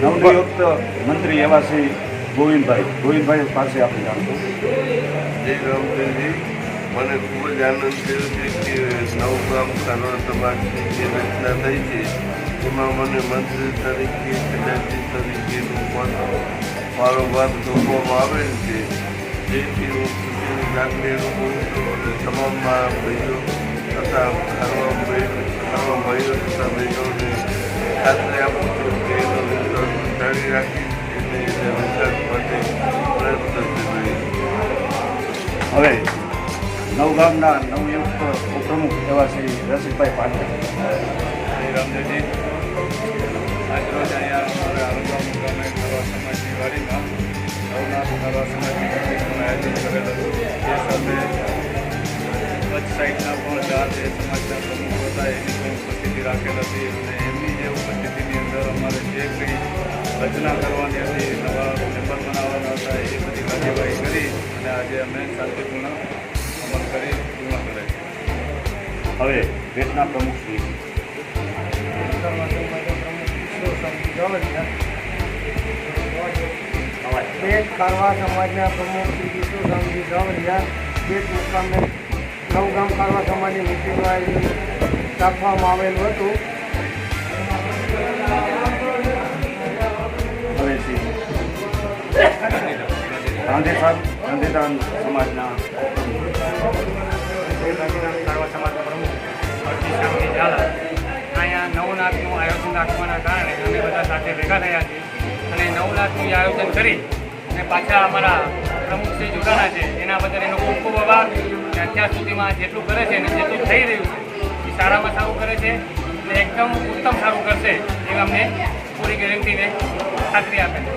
નવનિયુક્ત મંત્રી એવા શ્રી ગોવિંદભાઈ. ગોવિંદભાઈ પાસે આપણે જાણશું મને ખૂબ જ આનંદ થયો છે કે નવગામ કાનૂન સમાજની જે રચના થઈ છે, એમાં મને મંત્રી તરીકે ખજાનચી તરીકેનું પદ વારંવાર સોંપવામાં આવેલ છે. જેથી હું ખુશીની લાગણી અનુભવું છું અને તમામ મારા ભાઈઓ તથા હવે નવગામના નવયુક્ત ઉપપ્રમુખ એવા શ્રી રસિકભાઈ પાટીલ. શ્રી રામદેવજી આજરોજ અહીંયા અમારા આરંભા મુકામે ખરવા સમાજની વાડીમાં નવનાથ ખરવા સમાજની મિટિંગનું આયોજન કરેલ હતું. એ સાથે કચ્છ સાઈડના પણ ચાર જે સમાજના પ્રમુખો હતા, એની પણ ઉપસ્થિતિ રાખેલ હતી. અને એમની જે ઉપસ્થિતિની અંદર અમારે જે કંઈ રચના કરવાની હતી, નવા મેમ્બર બનાવવાના હતા, એ બધી કાર્યવાહી કરી અને આજે અમે શાંતિપૂર્ણ અમલ કરી પૂર્ણ કરે હવે ભેટના પ્રમુખ શ્રી. એક કારવા સમાજના પ્રમુખ શ્રી વિષ્ણુરામજી જાવરિયા એક મુકામે નવગામ કારવા સમાજની મિટિંગનું આયોજન રાખવામાં આવેલું હતું. ગાંધીધામ ગાંધીધામ સમાજના અહીંયા નવનાથનું આયોજન રાખવાના કારણે અમે બધા સાથે ભેગા થયા છીએ. અને નવનાથનું આયોજન કરી અને પાછા અમારા પ્રમુખ શ્રી જોડાણા છે એના બદલ એનો ખૂબ ખૂબ આભાર. અને અત્યાર સુધીમાં જેટલું કરે છે અને જેટલું થઈ રહ્યું છે એ સારામાં સારું કરે છે અને એકદમ ઉત્તમ સારું કરશે એ અમને પૂરી ગેરંટીને ખાતરી આપે છે.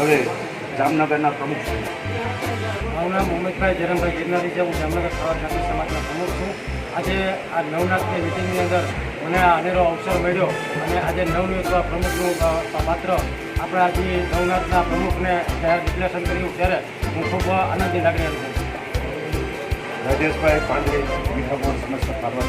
હવે જામનગરના પ્રમુખ છું. મારું નામ ઉમેશભાઈ જરમભાઈ ગિરનારી છે. હું જામનગર ખરાબ જાતિ સમાજના પ્રમુખ છું. આજે આ નવનાથની મિટિંગની અંદર મને આ અનેરો અવસર મળ્યો અને આજે નવનિયુક્ત પ્રમુખનું પાત્ર આપણા જે નવનાથના પ્રમુખને જ્યારે ડિક્લેરેશન કર્યું ત્યારે હું ખૂબ આનંદની લાગણી અનુભવું છું. રાજેશભાઈ પાંડે મીઠાપોર સમસ્ત કારવા